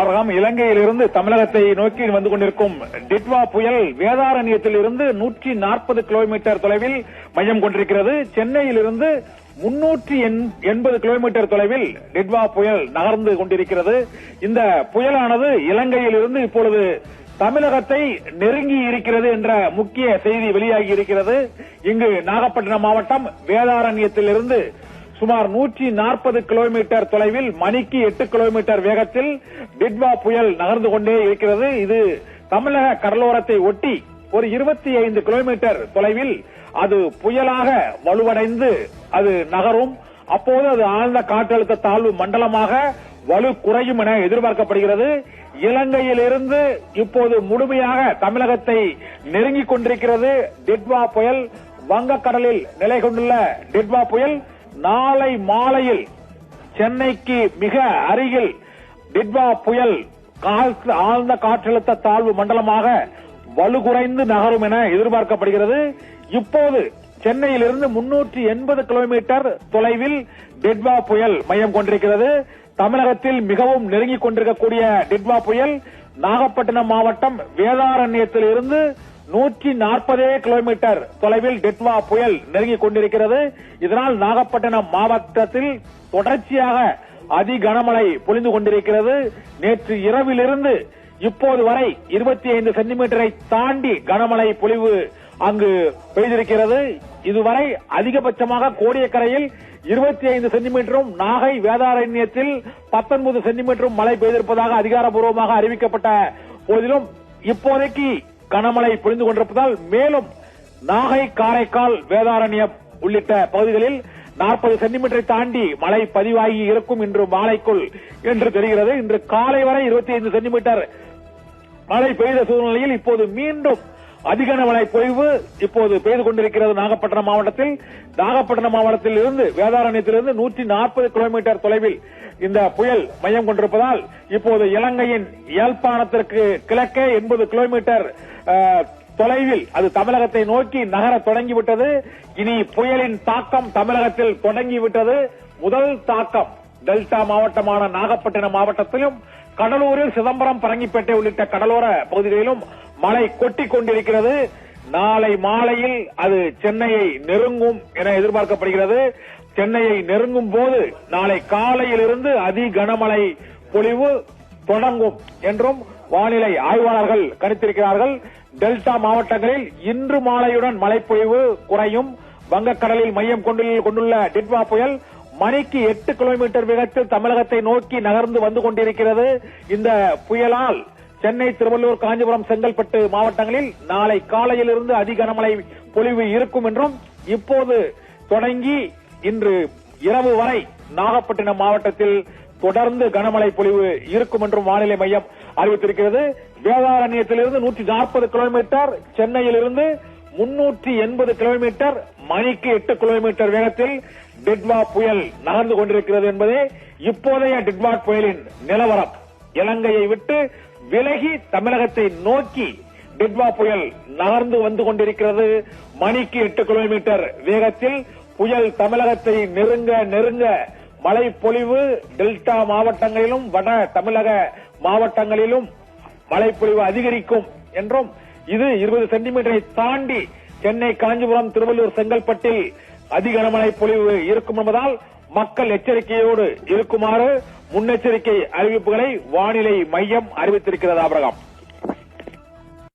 இலங்கையில் இலங்கையிலிருந்து தமிழகத்தை நோக்கி வந்து கொண்டிருக்கும் டிட்வா புயல் வேதாரண்யத்தில் இருந்து நூற்றி நாற்பது கிலோமீட்டர் தொலைவில் மையம் கொண்டிருக்கிறது. சென்னையிலிருந்து முன்னூற்றி எண்பது கிலோமீட்டர் தொலைவில் டிட்வா புயல் நகர்ந்து கொண்டிருக்கிறது. இந்த புயலானது இலங்கையிலிருந்து இப்பொழுது தமிழகத்தை நெருங்கி இருக்கிறது என்ற முக்கிய செய்தி வெளியாகி இருக்கிறது. இங்கு நாகப்பட்டினம் மாவட்டம் வேதாரண்யத்திலிருந்து சுமார் நூற்றி நாற்பது கிலோமீட்டர் தொலைவில் மணிக்கு எட்டு கிலோமீட்டர் வேகத்தில் டிட்வா புயல் நகர்ந்து கொண்டே இருக்கிறது. இது தமிழக கடலோரத்தை ஒட்டி ஒரு இருபத்தி ஐந்து கிலோமீட்டர் தொலைவில் அது புயலாக வலுவடைந்து அது நகரும். அப்போது அது ஆழ்ந்த காற்றழுத்த தாழ்வு மண்டலமாக வலு குறையும் என எதிர்பார்க்கப்படுகிறது. இலங்கையிலிருந்து இப்போது முழுமையாக தமிழகத்தை நெருங்கிக் கொண்டிருக்கிறது டிட்வா புயல். வங்கக்கடலில் நிலை கொண்டுள்ள டிட்வா புயல். நாளை மாலையில் சென்னைக்கு மிக அருகில் டிட்வா புயல் ஆழ்ந்த காற்றழுத்த தாழ்வு மண்டலமாக வலுகுறைந்து நகரும் என எதிர்பார்க்கப்படுகிறது. இப்போது சென்னையிலிருந்து முன்னூற்றி எண்பது கிலோமீட்டர் தொலைவில் டிட்வா புயல் மையம் கொண்டிருக்கிறது. தமிழகத்தில் மிகவும் நெருங்கிக் கொண்டிருக்கக்கூடிய டிட்வா புயல் நாகப்பட்டினம் மாவட்டம் வேதாரண்யத்தில் இருந்து நூற்றி நாற்பதே கிலோமீட்டர் தொலைவில் டெட்வா புயல் நெருங்கிக் கொண்டிருக்கிறது. இதனால் நாகப்பட்டினம் மாவட்டத்தில் தொடர்ச்சியாக அதி கனமழை பொழிந்து கொண்டிருக்கிறது. நேற்று இரவிலிருந்து இப்போது வரை இருபத்தி ஐந்து சென்டிமீட்டரை தாண்டி கனமழை பொழிவு அங்கு பெய்திருக்கிறது. இதுவரை அதிகபட்சமாக கோடியக்கரையில் இருபத்தி ஐந்து சென்டிமீட்டரும் நாகை வேதாரண்யத்தில் பத்தொன்பது சென்டிமீட்டரும் மழை பெய்திருப்பதாக அதிகாரப்பூர்வமாக அறிவிக்கப்பட்ட போதிலும் இப்போதைக்கு கனமழை பொழிந்து கொண்டிருப்பதால் மேலும் நாகை காரைக்கால் வேதாரண்யம் உள்ளிட்ட பகுதிகளில் நாற்பது சென்டிமீட்டரை தாண்டி மழை பதிவாகி இருக்கும் இன்று மாலைக்குள் என்று தெரிகிறது. இன்று காலை வரை இருபத்தி ஐந்து சென்டிமீட்டர் மழை பெய்த சூழ்நிலையில் இப்போது மீண்டும் அதிக மழை பொழிவு இப்போது பெய்து கொண்டிருக்கிறது நாகப்பட்டினம் மாவட்டத்தில். நாகப்பட்டினம் மாவட்டத்தில் இருந்து வேதாரண்யத்திலிருந்து நூற்றி நாற்பது கிலோமீட்டர் தொலைவில் இந்த புயல் மையம் கொண்டிருப்பதால் இப்போது இலங்கையின் யாழ்ப்பாணத்திற்கு கிழக்கே எண்பது கிலோமீட்டர் தொலைவில் அது தமிழகத்தை நோக்கி நகர தொடங்கிவிட்டது. இனி புயலின் தாக்கம் தமிழகத்தில் தொடங்கிவிட்டது. முதல் தாக்கம் டெல்டா மாவட்டமான நாகப்பட்டினம் மாவட்டத்திலும் கடலூரில் சிதம்பரம் பரங்கிப்பேட்டை உள்ளிட்ட கடலோர பகுதிகளிலும் மழை கொட்டி கொண்டிருக்கிறது நாளை மாலையில் அது சென்னையை நெருங்கும் என எதிர்பார்க்கப்படுகிறது. சென்னையை நெருங்கும் போது நாளை காலையிலிருந்து அதி கனமழை பொழிவு தொடங்கும் என்றும் வானிலை ஆய்வாளர்கள் கணித்திருக்கிறார்கள். டெல்டா மாவட்டங்களில் இன்று மாலையுடன் மழைப்பொழிவு குறையும். வங்கக்கடலில் மையம் கொண்டுள்ள டிட்வா புயல் மணிக்கு எட்டு கிலோமீட்டர் வேகத்தில் தமிழகத்தை நோக்கி நகர்ந்து வந்து கொண்டிருக்கிறது. இந்த புயலால் சென்னை திருவள்ளூர் காஞ்சிபுரம் செங்கல்பட்டு மாவட்டங்களில் நாளை காலையிலிருந்து அதி கனமழை பொழிவு இருக்கும் என்றும் இப்போது தொடங்கி இன்று இரவு வரை நாகப்பட்டினம் மாவட்டத்தில் தொடர்ந்து கனமழை பொழிவு இருக்கும் என்றும் வானிலை மையம் அறிவித்திருக்கிறது. வேதாரண்யத்திலிருந்து நூற்றி நாற்பது கிலோமீட்டர் சென்னையிலிருந்து முன்னூற்றி எண்பது கிலோமீட்டர் மணிக்கு எட்டு கிலோமீட்டர் வேகத்தில் டிட்வா புயல் நகர்ந்து கொண்டிருக்கிறது என்பதே இப்போதைய டிட்வா புயலின் நிலவரம். இலங்கையை விட்டு விலகி தமிழகத்தை நோக்கி டிட்வா புயல் நகர்ந்து வந்து கொண்டிருக்கிறது. மணிக்கு எட்டு கிலோமீட்டர் வேகத்தில் புயல் தமிழகத்தை நெருங்க நெருங்க மழை பொழிவு டெல்டா மாவட்டங்களிலும் வட தமிழக மாவட்டங்களிலும் மழைப்பொழிவு அதிகரிக்கும் என்றும் இது இருபது சென்டிமீட்டரை தாண்டி சென்னை காஞ்சிபுரம் திருவள்ளூர் செங்கல்பட்டில் அதிக கனமழை பொழிவு இருக்கும் என்பதால் மக்கள் எச்சரிக்கையோடு இருக்குமாறு முன்னெச்சரிக்கை அறிவிப்புகளை வானிலை மையம் அறிவித்திருக்கிறது ஆபிரகாம்